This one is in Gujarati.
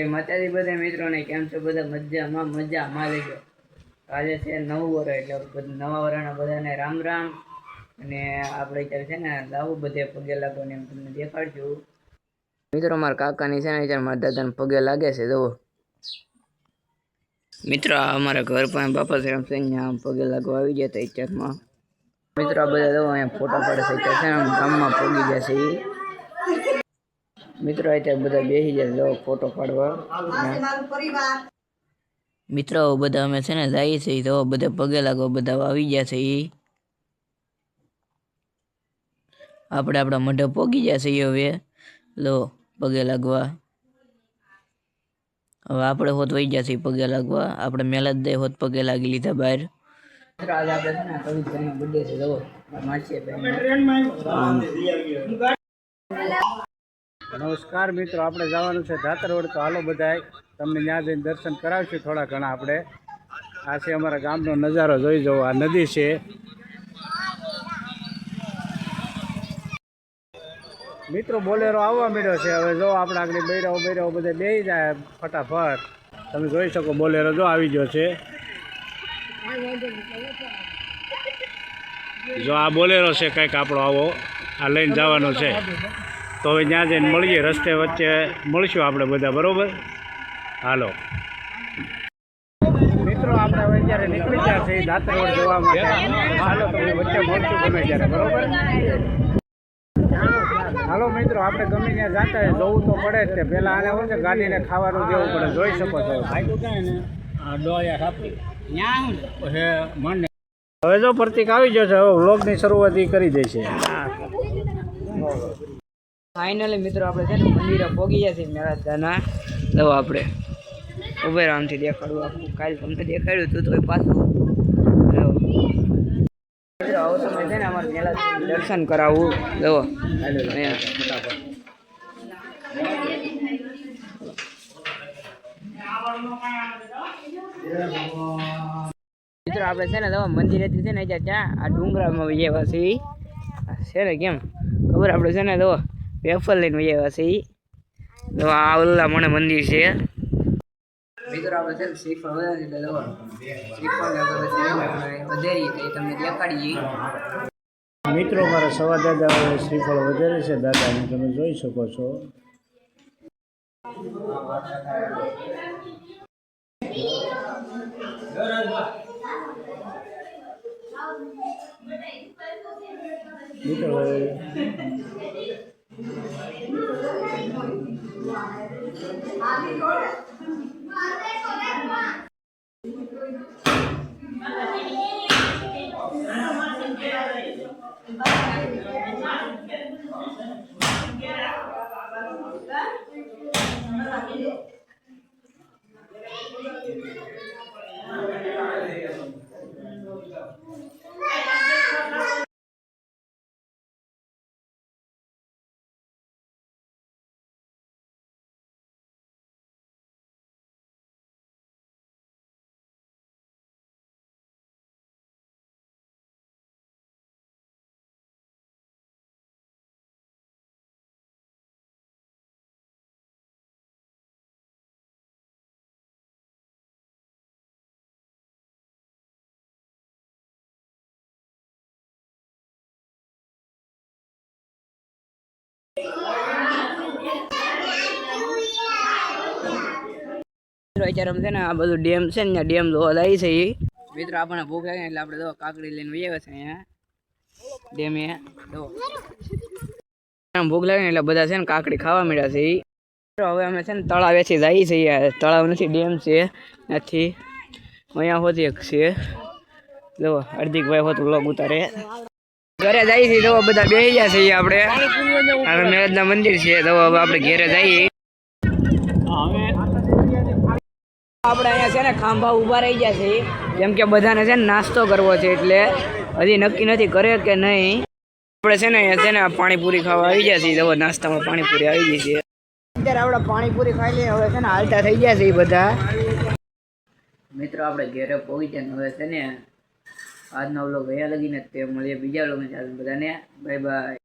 માતાજી બધા મિત્રોને કેમ છો? બધા મજામાં મજામાં લેજો આજે છે નવું વર એટલે નવા વરાના બધાને રામ રામ. અને આપણે અત્યારે છે ને લાવું બધે પગે લાગો ને એમ તમને દેખાડજો મિત્રો, મારા કાકાની છે ને અત્યારે મારા દાદાને પગે લાગે છે, જુઓ. મિત્રો અમારા ઘર પણ બાપા શ્રામ છે પગે લાગવા આવી ગયા હતા અત્યારમાં. મિત્રો બધા જુઓ, અહીંયા ફોટા પાડે છે, અત્યારે છે ને ગામમાં પગી છે ઈ. મિત્રો અત્યારે બધા બેસી જાય. જો ફોટો પાડવા. મિત્રો બધા અમે છે ને જઈએ છીએ તો બધા પગે લાગો બધા આવી ગયા છે. એ આપણે આપણા મઢે પોગી ગયા છે હવે. લો પગે લાગવા. હવે આપણે હોત વહી ગયા છીએ પગે લાગવા. આપણે મેલા જ દે હોત પગે લાગી લીધા બહાર. આજે આપણે છે ને કવિભાઈનો બર્થડે છે. જો માસીએ નમસ્કાર મિત્રો, આપણે જવાનું છે ધાતરવડ તો હાલો બધાય, તમને ત્યાં જઈને દર્શન કરાવશું થોડા ઘણા આપણે. આ છે અમારા ગામનો નજારો, જોઈ જવો આ નદી છે. મિત્રો, બોલેરો આવવા મળ્યો છે. હવે જો આપણે આગળ બૈરાઓ બૈરાઓ બધા બે જાય ફટાફટ. તમે જોઈ શકો, બોલેરો જો આવી ગયો છે. જો આ બોલેરો છે, કંઈક આપણો આવો. આ લઈને જવાનો છે. તો હવે ત્યાં જઈને મળીએ, રસ્તે વચ્ચે મળશું આપણે બધા, બરાબર? હાલો. મિત્રો, આપણે હવે જ્યારે નીકળી ગયા છે દાતરવડ જોવા માટે. હાલો તમને વચ્ચે મળશું ગમે ત્યારે, બરાબર? હાલો, મિત્રો, આપણે ગમે ત્યાં જાતા હોય, જવું તો પડે જ તે. પહેલાં આને હોય છે, ગાડીને ખાવાનું દેવું પડે જોઈ શકો છો. હવે જો પ્રતિક આવી જશે હવે વ્લોગની શરૂઆત કરી દેશે. ફાઇનલી મિત્રો, આપણે છે ને મંદિરે પોગી ગયા છીએ મેળાદાના દવા આપણે. ઉભે રામથી દેખાડું, આખું કાલ તમને દેખાડ્યું હતું તો એ પાછું. આવો તમે છે ને અમારે મેળા દર્શન કરાવવું લો મિત્રો, આપણે છે ને દવા મંદિરેથી છે ને ત્યાં, આ ડુંગરામાં વૈયા છે છે ને કેમ? ખબર? આપણે છે ને તો વેફર લઈને વૈયા છે તો આ ઓલા મને મંદિર છે. મિત્રો આપણે છે ને શ્રીફળ વધારે એટલે તો શ્રીફળ વધેરી તો એ તમને દેખાડીએ. મિત્રો મારા સવા દાદા શ્રીફળ વધારે છે દાદાને તમે જોઈ શકો છો. મિત્રો હવે મિત્રો અત્યારે છે ને આ બધું ડેમ છે ને ડેમ જોવા જાય છે એ. મિત્રો, આપણને ભૂખ લાગે એટલે આપણે તો કાકડી લઈને વૈયા છે અહીંયા. ડેમે આમ ભૂખ લાગે એટલે બધા છે ને કાકડી ખાવા મળ્યા છે એ. હવે અમે છે ને તળાવેથી જઈએ છીએ તળાવ નથી, ડેમ છે. નથી. અહીંયા હોતી એક છે. જો હાર્દિકભાઈ હોત બ્લોગ ઉતારે. ઘરે જઈએ છીએ તો બધા બેસી ગયા છે આપણે. હવે મેળજના મંદિર છે તો હવે આપણે ઘેરે જઈએ. આપણે અહીંયા છે ને ખાંભા ઊભા રહી ગયા છે. કેમ કે બધાને છે ને નાસ્તો કરવો છે એટલે હજી નક્કી નથી કરે કે નહીં. આપણે છે ને અહીંયા છે ને પાણીપુરી ખાવા આવી ગયા તો હવે નાસ્તામાં પાણીપુરી આવી ગઈ છે. અત્યારે આપણે પાણીપુરી ખાઈ લઈએ. હવે છે ને હાલતા થઈ ગયા છે એ બધા. મિત્રો, આપણે ઘેરે પહોંચી જાય હવે છે ને આજનો વ્લોગ ગયા લગીને તે મળીએ. બીજા વ્લોગ બધાને. Bye bye.